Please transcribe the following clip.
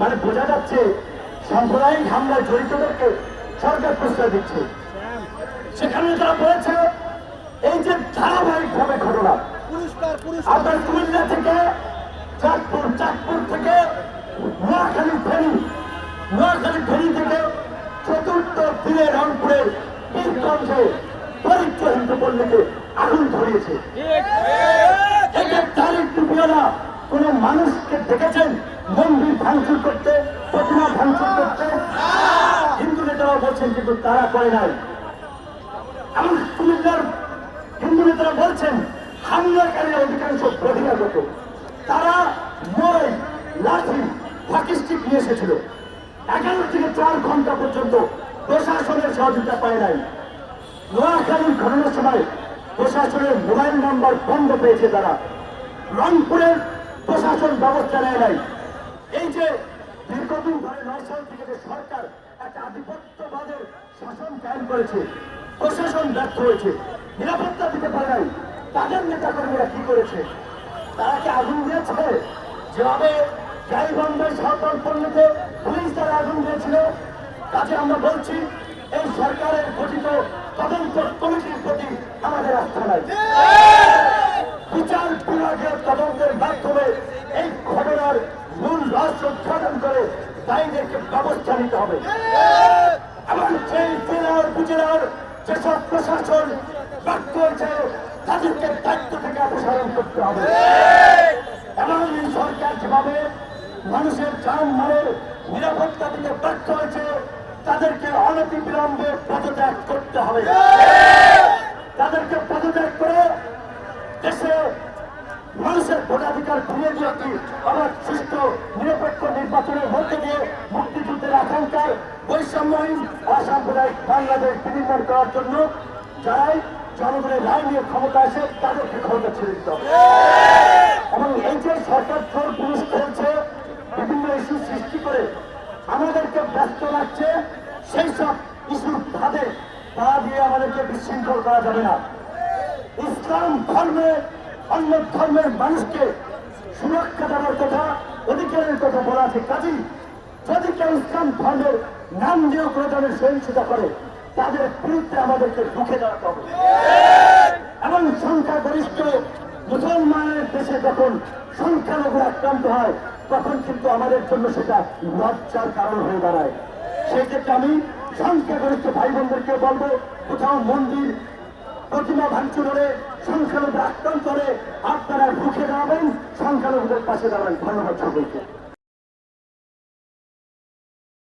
মানে বোঝা যাচ্ছে সাম্প্রদায়িক হামলায় জড়িতদেরকে সরকার প্রশ্রয় দিচ্ছে। সেখানে তারা বলেছে এই যে ধারাবাহিক ভাবে ঘটনা আপনার কুমিল্লা থেকে চাঁদপুর চাঁদপুর থেকে নোয়াখালী ফেরি নোয়াখালী ফেরি থেকে চতুর্থ দিনে বীরগঞ্জে পরিত্র হিন্দু পল্লীকে আগুন ধরিয়েছে। এটা তারিখ টুপিওয়ালা কোন মানুষকে দেখেছেন? মন্দির ভাঙচুর করতে, প্রতিমা ভাঙচুর করতে? হিন্দু নেতারা বলছেন, কিন্তু তারা করে নাই। এমন কুমিল্লার হিন্দু নেতারা বলছেন হামলাকারী অধিকাংশ বহিরাগত। তারা মই লাঠি হকিস্টিক নিয়ে এসেছিল। এগারো থেকে চার ঘণ্টা পর্যন্ত প্রশাসনের সহযোগিতা পায় নাই। নোয়াখালীর ঘটনার সময় প্রশাসনের মোবাইল নাম্বার বন্ধ পেয়েছে তারা। রংপুরের প্রশাসন ব্যবস্থা নেয় নাই। এই যে দীর্ঘদিন ধরে নয় সাল থেকে যে সরকার একটা আধিপত্যবাদের শাসন কায়েম করেছে প্রশাসন ব্যর্থ হয়েছে নিরাপত্তা দিতে পারে নাই তাদের নেতা কর্মীরা কি করেছে? তারা কি আগুন দিয়েছে? যেভাবে গাইবান্ধায় সরকার পল্লীতে পুলিশ তারা আগুন দিয়েছিল কাজে আমরা বলছি এই সরকারের গঠিত তদন্ত কমিটির প্রতি আমাদের আস্থা নাই। বিচার বিভাগের তদন্তের মাধ্যমে এই ঘটনার মূল রহস্য উদ্ঘাটন করে দায়ীদেরকে ব্যবস্থা নিতে হবে। এবং সেই জেলার, উপজেলার যেসব প্রশাসন ব্যর্থ হয়েছে তাদেরকে দায়িত্ব থেকে অপসারণ করতে হবে। এবং এই সরকার যেভাবে মানুষের যান মালের নিরাপত্তা দিতে ব্যর্থ হয়েছে, তাদেরকে অনতি বিলম্বে পদত্যাগ করতে হবে। তাদেরকে পদত্যাগ করে দেশে মানুষের ভোটাধিকার ফিরিয়ে দিয়ে একটি আবার সুস্থ নিরপেক্ষ নির্বাচনের মধ্যে দিয়ে মুক্তিযুদ্ধের আকাঙ্ক্ষায় বৈষম্যহীন, অসাম্প্রদায়িক বাংলাদেশ বিনির্মাণ করার জন্য যারাই জনগণের রায় নিয়ে ক্ষমতা আসে, তাদেরকে ক্ষমতা ছেড়ে দিতে হবে। এবং এই যে সরকার চোর পুলিশ খেলছে, বিভিন্ন ইস্যু সৃষ্টি করে আমাদেরকে ব্যস্ত রাখছে, সেই সব ইস্যুর ফাঁদে পা দিয়ে আমাদেরকে বিশৃঙ্খল করা যাবে না। ইসলাম ধর্মে অন্য ধর্মের মানুষকে সুরক্ষা দেওয়ার কথা, অধিকারের কথা বলা আছে। কাজী যদি কেউ ইসলাম ধর্মের নাম দিয়েও কোনো সহিংসতা করে, তাদের বিরুদ্ধে আমাদেরকে ঢুকে দেওয়াতে হবে। এবং সংখ্যাগরিষ্ঠ মুসলমানের দেশে যখন সংখ্যালঘু আক্রান্ত হয়, তখন কিন্তু আমাদের জন্য সেটা লজ্জার কারণ হয়ে দাঁড়ায়। সেই ক্ষেত্রে আমি সংখ্যাগরিষ্ঠ ভাই বোনদেরকে বলব, কোথাও মন্দির প্রতিমা ভাঙচুর সংখ্যালঘু আক্রান্ত হলে আপনারা রুখে দাঁড়াবেন সংখ্যালঘুদের পাশে দাঁড়ান। ধন্যবাদ সকলকে।